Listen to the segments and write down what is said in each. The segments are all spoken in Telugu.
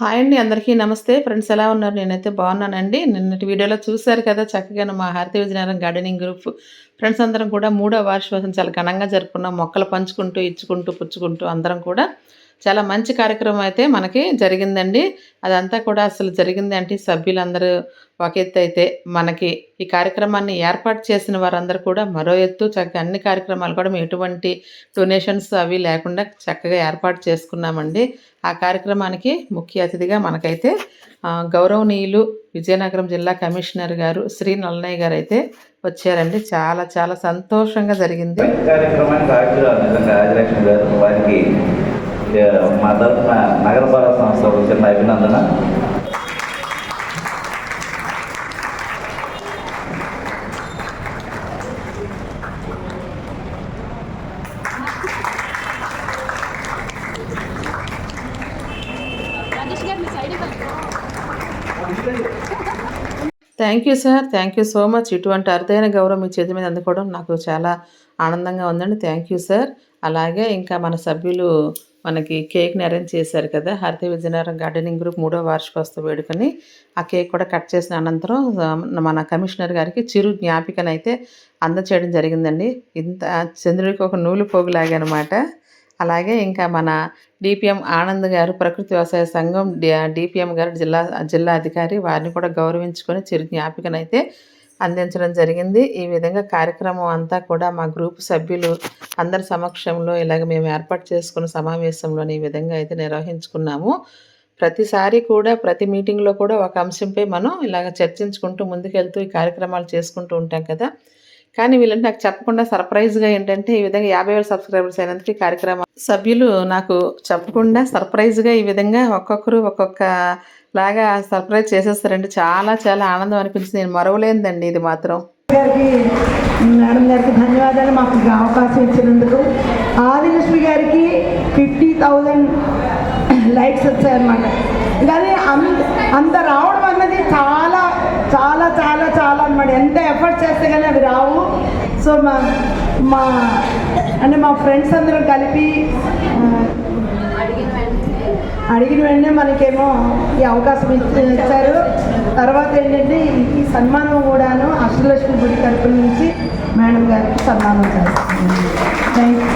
హాయ్ అండి అందరికీ నమస్తే. ఫ్రెండ్స్ ఎలా ఉన్నారు? నేనైతే బాగున్నానండి. నిన్నటి వీడియోలో చూశారు కదా చక్కగా మా హారతి విజయనగరం గార్డెనింగ్ గ్రూప్. ఫ్రెండ్స్ అందరం కూడా మూడో వార్షికోత్సవం చాలా ఘనంగా జరుపుకున్నాం. మొక్కలు పంచుకుంటూ ఇచ్చుకుంటూ పుచ్చుకుంటూ అందరం కూడా. చాలా మంచి కార్యక్రమం అయితే మనకి జరిగిందండి. అదంతా కూడా అసలు జరిగింది అంటే సభ్యులందరూ ఒక ఎత్తు అయితే మనకి ఈ కార్యక్రమాన్ని ఏర్పాటు చేసిన వారందరూ కూడా మరో ఎత్తు చక్కగా అన్ని కార్యక్రమాలు కూడా మేము ఎటువంటి డొనేషన్స్ అవి లేకుండా చక్కగా ఏర్పాటు చేసుకున్నామండి. ఆ కార్యక్రమానికి ముఖ్య అతిథిగా మనకైతే గౌరవనీయులు విజయనగరం జిల్లా కమిషనర్ గారు శ్రీ నల్లయ్య గారు అయితే వచ్చారండి. చాలా చాలా సంతోషంగా జరిగింది. కార్యక్రమానికి హాజరు నిజంగా ఆదిలక్ష్మి గారు వారికి మా తరఫున నగరపాలక సంస్థ ఒక చిన్న అభినందన thank you sir thank you so much ఇటువంటి అరుదైన గౌరవం మీ చేతి మీద అందుకోవడం నాకు చాలా ఆనందంగా ఉందండి. థ్యాంక్ యూ సార్ అలాగే ఇంకా మన సభ్యులు మనకి కేక్ని అరేంజ్ చేశారు కదా హరిత విజయనగరం గార్డెనింగ్ గ్రూప్ మూడో వార్షికోత్సవ వేడుకని ఆ కేక్ కూడా కట్ చేసిన అనంతరం మన కమిషనర్ గారికి చిరు జ్ఞాపికనైతే అందచేయడం జరిగిందండి. ఇంత చంద్రుడికి ఒక నూలు పోగులాగనమాట. అలాగే ఇంకా మన డిపిఎం ఆనంద్ గారు ప్రకృతి వ్యవసాయ సంఘం డిపిఎం గారు జిల్లా జిల్లా అధికారి వారిని కూడా గౌరవించుకొని చిరు జ్ఞాపికనైతే అందించడం జరిగింది. ఈ విధంగా కార్యక్రమం అంతా కూడా మా గ్రూప్ సభ్యులు అందరి సమక్షంలో ఇలాగ మేము ఏర్పాటు చేసుకున్న సమావేశంలోని ఈ విధంగా అయితే నిర్వహించుకున్నాము. ప్రతిసారి కూడా ప్రతి మీటింగ్లో కూడా ఒక అంశంపై మనం ఇలాగ చర్చించుకుంటూ ముందుకెళ్తూ ఈ కార్యక్రమాలు చేసుకుంటూ ఉంటాం కదా. కానీ వీళ్ళంటే నాకు చెప్పకుండా సర్ప్రైజ్గా ఏంటంటే ఈ విధంగా యాభై వేల సబ్స్క్రైబర్స్ అయినందుకు ఈ కార్యక్రమ సభ్యులు నాకు చెప్పకుండా సర్ప్రైజ్గా ఈ విధంగా ఒక్కొక్కరు ఒక్కొక్క లాగా సర్ప్రైజ్ చేసేస్తారండి. చాలా చాలా ఆనందం అనిపించింది. నేను మరవలేదండి ఇది మాత్రం. గారికి మేడం గారికి ధన్యవాదాలు. మాకు అవకాశం ఇచ్చినందుకు. ఆదిలక్ష్మి గారికి ఫిఫ్టీ థౌజండ్ లైక్స్ వచ్చాయన్నమాట. కానీ అంత అంత రావడం అన్నది చాలా చాలా చాలా చాలా అన్నమాట. ఎంత ఎఫర్ట్ చేస్తే కానీ అవి రావు. సో మా మా అంటే మా ఫ్రెండ్స్ అందరం కలిపి అడిగిన వెంటనే మనకేమో ఈ అవకాశం ఇచ్చి- ఇచ్చారు. తర్వాత ఏంటంటే ఈ- సన్మానం కూడాను అష్టలక్ష్మి గుడి తరపు నుంచి మేడం గారికి సన్మానం చేస్తున్నాను thank you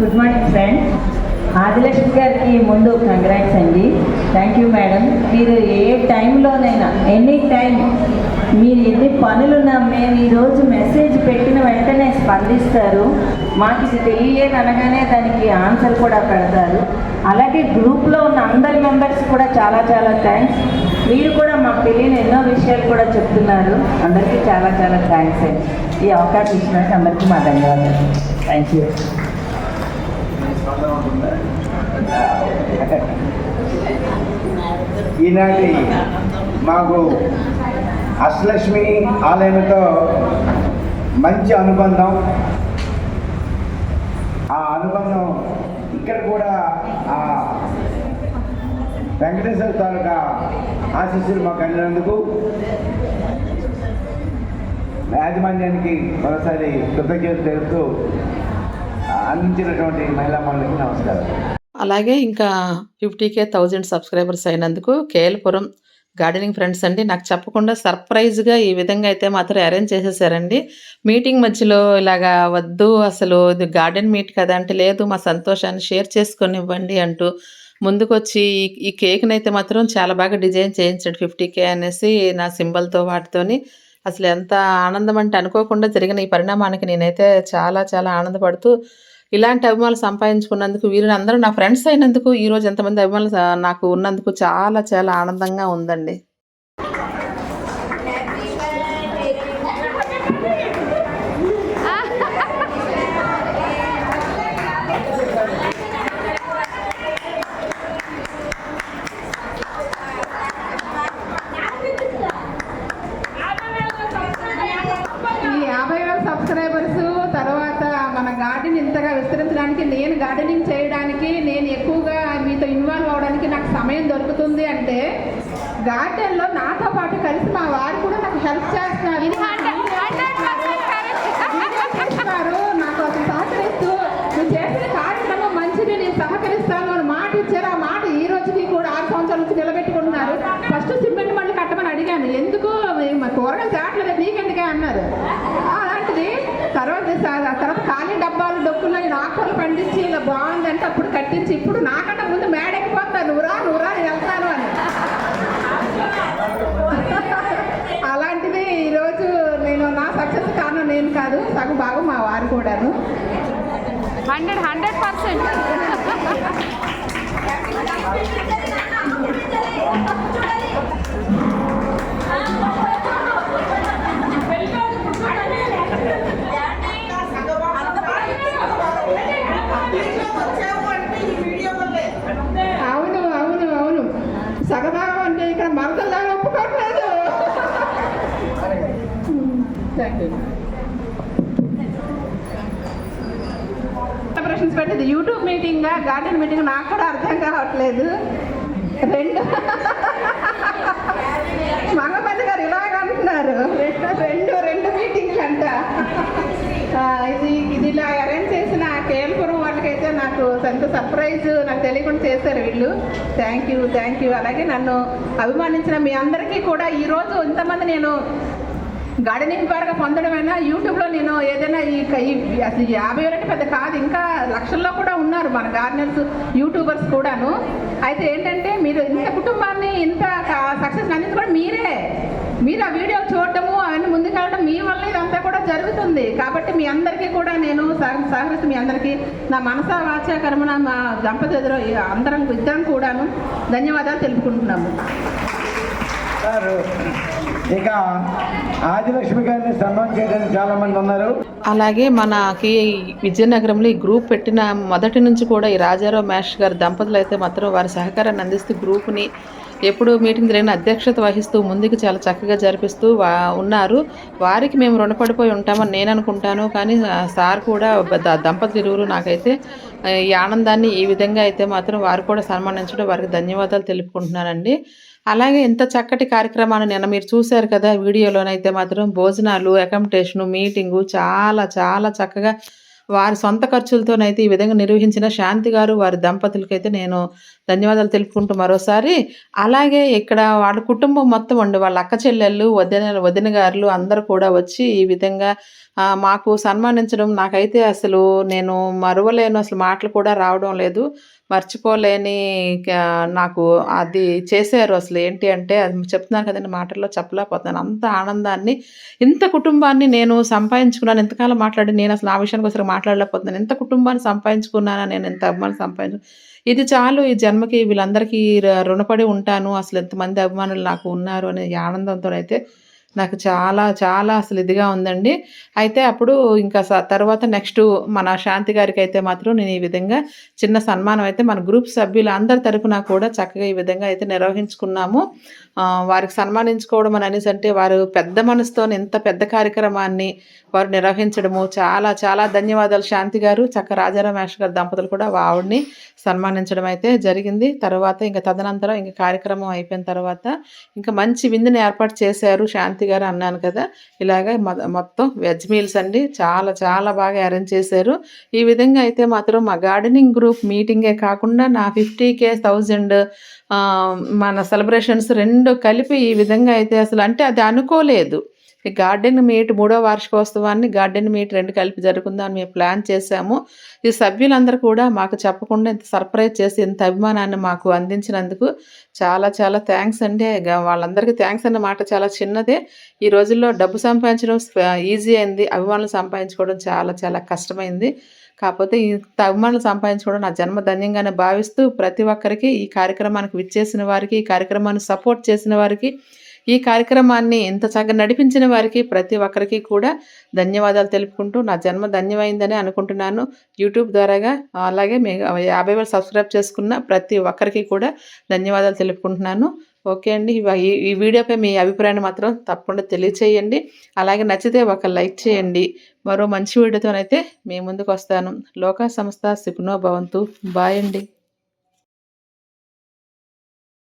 good morning friend Adilakshmi గారికి ముందు కంగ్రాట్స్ అండి. థ్యాంక్ యూ మేడం మీరు ఏ టైంలోనైనా ఎనీ టైం మీరు ఎన్ని పనులున్నా మేము ఈరోజు మెసేజ్ పెట్టిన వెంటనే స్పందిస్తారు. మాకు ఇది తెలియలేదు అనగానే దానికి ఆన్సర్ కూడా పెడతారు. అలాగే గ్రూప్లో ఉన్న అందరి మెంబర్స్ కూడా చాలా చాలా థ్యాంక్స్ మీరు కూడా మాకు తెలియని ఎన్నో విషయాలు కూడా చెప్తున్నారు. అందరికీ చాలా చాలా థ్యాంక్స్ అండి. ఈ అవకాశం ఇచ్చినందుకు అందరికీ మా ధన్యవాదాలు. థ్యాంక్ యూ ఈనాటి మాకు అష్టలక్ష్మి ఆలయంతో మంచి అనుబంధం. ఆ అనుబంధం ఇక్కడ కూడా ఆ వెంకటేశ్వర తాలూకా ఆశీస్సులు మాకు అందినందుకు యాజమాన్యానికి మరోసారి కృతజ్ఞతలు తెలుపుతూ అందించినటువంటి మహిళా మండలికి నమస్కారం. అలాగే ఇంకా ఫిఫ్టీ కే థౌజండ్ సబ్స్క్రైబర్స్ అయినందుకు కేఎల్పురం గార్డెనింగ్ ఫ్రెండ్స్ అండి. నాకు చెప్పకుండా సర్ప్రైజ్గా ఈ విధంగా అయితే మాత్రం అరేంజ్ చేసేసారండి. మీటింగ్ మధ్యలో ఇలాగా వద్దు అసలు ఇది గార్డెన్ మీట్ కదా అంటే లేదు మా సంతోషాన్ని షేర్ చేసుకొని ఇవ్వండి అంటూ ముందుకొచ్చి ఈ- ఈ కేక్ని అయితే మాత్రం చాలా బాగా డిజైన్ చేయించాడు ఫిఫ్టీ కే అనేసి నా సింబల్తో వాటితోని. అసలు ఎంత ఆనందం అంటే అనుకోకుండా జరిగిన ఈ పరిణామానికి నేనైతే చాలా చాలా ఆనందపడుతూ ఇలాంటి అభిమానులు సంపాదించుకున్నందుకు వీరిని అందరూ నా ఫ్రెండ్స్ అయినందుకు ఈరోజు ఎంతమంది అభిమానులు నాకు ఉన్నందుకు చాలా చాలా ఆనందంగా ఉందండి. గార్డెనింగ్ చేయడానికి నేను ఎక్కువగా మీతో ఇన్వాల్వ్ అవడానికి నాకు సమయం దొరుకుతుంది అంటే గార్డెన్లో నాతో పాటు కలిసి మా వారు కూడా నాకు హెల్ప్ చేస్తున్నారు. చేస్తున్నారు నాకు సహకరిస్తూ నువ్వు చేసిన కార్యక్రమం మంచిది నేను సహకరిస్తాను అని మాట ఇచ్చారు. ఆ మాట ఈ రోజుకి కూడా ఆరు సంవత్సరాల నుంచి నిలబెట్టుకుంటున్నారు. ఫస్ట్ సిమెంట్ మళ్ళీ కట్టమని అడిగాను. ఎందుకు? కూరగాయలు చేయట్లేదు నీకెందుకే అన్నారు. అలాంటిది తర్వాత హండ్రెడ్ హండ్రెడ్ పర్సెంట్. అవును అవును అవును. సగభాగం అంటే ఇక్కడ ఒప్పుకోవట్లేదు థ్యాంక్ యూ సెలబ్రేషన్స్ పెట్టేది. యూట్యూబ్ మీటింగ్ గార్డెన్ మీటింగ్ నాకు కూడా అర్థం కావట్లేదు. రెండు మంగపతి గారు ఇలాగ అంటున్నారు. రెండు రెండు రెండు మీటింగ్లు అంట ఇది ఇది ఇలా అరేంజ్ చేసిన కేల్పురం వాళ్ళకైతే నాకు ఎంత సర్ప్రైజ్ నాకు తెలియకుండా చేశారు వీళ్ళు. థ్యాంక్ యూ థ్యాంక్ యూ అలాగే నన్ను అభిమానించిన మీ అందరికీ కూడా ఈరోజు ఇంతమంది నేను గార్డెనింగ్ ద్వారా పొందడమైనా? యూట్యూబ్లో నేను ఏదైనా ఈ అసలు యాభై వేలంటే పెద్ద కాదు ఇంకా లక్షల్లో కూడా ఉన్నారు మన గార్డెనర్స్ యూట్యూబర్స్ కూడాను. అయితే ఏంటంటే మీరు ఇంత కుటుంబాన్ని ఇంత సక్సెస్ అందించుకోవడం మీరే. మీరు ఆ వీడియో చూడటము అవన్నీ ముందుకెళ్ళడం మీ వల్ల ఇదంతా కూడా జరుగుతుంది. కాబట్టి మీ అందరికీ కూడా నేను సహ- సహకరిస్తూ మీ అందరికీ నా మనసా వాచా కర్మన మా దంపతి ఎదురు అందరం ఇద్దరం కూడాను ధన్యవాదాలు తెలుపుకుంటున్నాము. ఇక ఆదిలక్ష్మి గారిని సన్మానం చేయడానికి చాలా మంది ఉన్నారు. అలాగే మనకి విజయనగరంలో ఈ గ్రూప్ పెట్టిన మొదటి నుంచి కూడా ఈ రాజారావు మేష్ గారి దంపతులు అయితే మాత్రం వారి సహకారాన్ని అందిస్తూ గ్రూప్ని ఎప్పుడు మీటింగ్ జరిగిన అధ్యక్షత వహిస్తూ ముందుకు చాలా చక్కగా జరిపిస్తూ వా ఉన్నారు. వారికి మేము రుణపడిపోయి ఉంటామని నేను అనుకుంటాను. కానీ సార్ కూడా దంపతి దంపతులు ఇరువురు నాకైతే ఈ ఆనందాన్ని ఈ విధంగా అయితే మాత్రం వారు కూడా సన్మానించడం వారికి ధన్యవాదాలు తెలుపుకుంటున్నానండి. అలాగే ఇంత చక్కటి కార్యక్రమాన్ని నిన్న మీరు చూశారు కదా వీడియోలోనైతే మాత్రం భోజనాలు అకామిడేషను మీటింగు చాలా చాలా చక్కగా వారి సొంత ఖర్చులతోనైతే ఈ విధంగా నిర్వహించిన శాంతి గారు వారి దంపతులకైతే నేను ధన్యవాదాలు తెలుపుకుంటూ మరోసారి. అలాగే ఇక్కడ వాళ్ళ కుటుంబం మొత్తం అండి వాళ్ళ అక్క చెల్లెళ్ళు వదిన వదిన గారులు అందరూ కూడా వచ్చి ఈ విధంగా మాకు సన్మానించడం నాకైతే అసలు నేను మరువలేను అసలు మాటలు కూడా రావడం లేదు. మర్చిపోలేని నాకు అది చేశారు అసలు. ఏంటి అంటే అది చెప్తున్నాను కదండి మాటల్లో చెప్పలేకపోతున్నాను. అంత ఆనందాన్ని ఇంత కుటుంబాన్ని నేను సంపాదించుకున్నాను. ఎంతకాలం మాట్లాడి నేను అసలు ఆ విషయానికి ఒకసారి మాట్లాడలేకపోతున్నాను. ఎంత కుటుంబాన్ని సంపాదించుకున్నానా? నేను ఎంత అభిమానం సంపాదించు ఇది చాలు ఈ జన్మకి వీళ్ళందరికీ రుణపడి ఉంటాను. అసలు ఎంతమంది అభిమానులు నాకు ఉన్నారు అనే ఈ ఆనందంతో అయితే నాకు చాలా చాలా అసలు ఇదిగా ఉందండి. అయితే అప్పుడు ఇంకా స- తర్వాత నెక్స్ట్ మన శాంతి గారికి అయితే మాత్రం నేను ఈ విధంగా చిన్న సన్మానం అయితే మన గ్రూప్ సభ్యులు అందరి తరపున కూడా చక్కగా ఈ విధంగా అయితే నిర్వహించుకున్నాము. వారికి సన్మానించుకోవడం అని అనేసి అంటే వారు పెద్ద మనసుతో ఇంత పెద్ద కార్యక్రమాన్ని వారు నిర్వహించడము. చాలా చాలా ధన్యవాదాలు శాంతి గారు. చక్క రాజారామేష్ గారు గారి దంపతులు కూడా ఆవిడ్ని సన్మానించడం అయితే జరిగింది. తర్వాత ఇంకా తదనంతరం ఇంకా కార్యక్రమం అయిపోయిన తర్వాత ఇంకా మంచి విందుని ఏర్పాటు చేశారు శాంతి గారు అన్నాను కదా ఇలాగ మొత్తం వెజ్ మీల్స్ అండి చాలా చాలా బాగా అరేంజ్ చేశారు. ఈ విధంగా అయితే మాత్రం మా గార్డెనింగ్ గ్రూప్ మీటింగే కాకుండా నా ఫిఫ్టీ కే థౌజండ్ మన సెలబ్రేషన్స్ రెండు కలిపి ఈ విధంగా అయితే అసలు అంటే అది అనుకోలేదు. గార్డెన్ మీట్ మూడో వార్షికోత్సవాన్ని గార్డెన్ మీట్ రెండు కలిపి జరుగుతుందని మేము ప్లాన్ చేశాము. ఈ సభ్యులందరూ కూడా మాకు చెప్పకుండా ఇంత సర్ప్రైజ్ చేసి ఇంత అభిమానాన్ని మాకు అందించినందుకు చాలా చాలా థ్యాంక్స్ అండి. వాళ్ళందరికీ థ్యాంక్స్ అన్న మాట చాలా చిన్నదే. ఈ రోజుల్లో డబ్బు సంపాదించడం ఈజీ అయింది. అభిమానులు సంపాదించుకోవడం చాలా చాలా కష్టమైంది. కాకపోతే ఇంత అభిమానులు సంపాదించుకోవడం నా జన్మ ధన్యంగానే భావిస్తూ ప్రతి ఒక్కరికి ఈ కార్యక్రమానికి విచ్చేసిన వారికి ఈ కార్యక్రమాన్ని సపోర్ట్ చేసిన వారికి ఈ కార్యక్రమాన్ని ఇంత చక్కగా నడిపించిన వారికి ప్రతి ఒక్కరికి కూడా ధన్యవాదాలు తెలుపుకుంటూ నా జన్మ ధన్యమైందని అనుకుంటున్నాను. యూట్యూబ్ ద్వారాగా అలాగే మీ యాభై వేలు సబ్స్క్రైబ్ చేసుకున్న ప్రతి ఒక్కరికి కూడా ధన్యవాదాలు తెలుపుకుంటున్నాను. ఓకే అండి. ఈ వీడియోపై మీ అభిప్రాయాన్ని మాత్రం తప్పకుండా తెలియచేయండి. అలాగే నచ్చితే ఒక లైక్ చేయండి. మరో మంచి వీడియోతోనైతే మీ ముందుకు వస్తాను. లోకా సంస్థ సుఖనో భవంతు. బాయ్ అండి.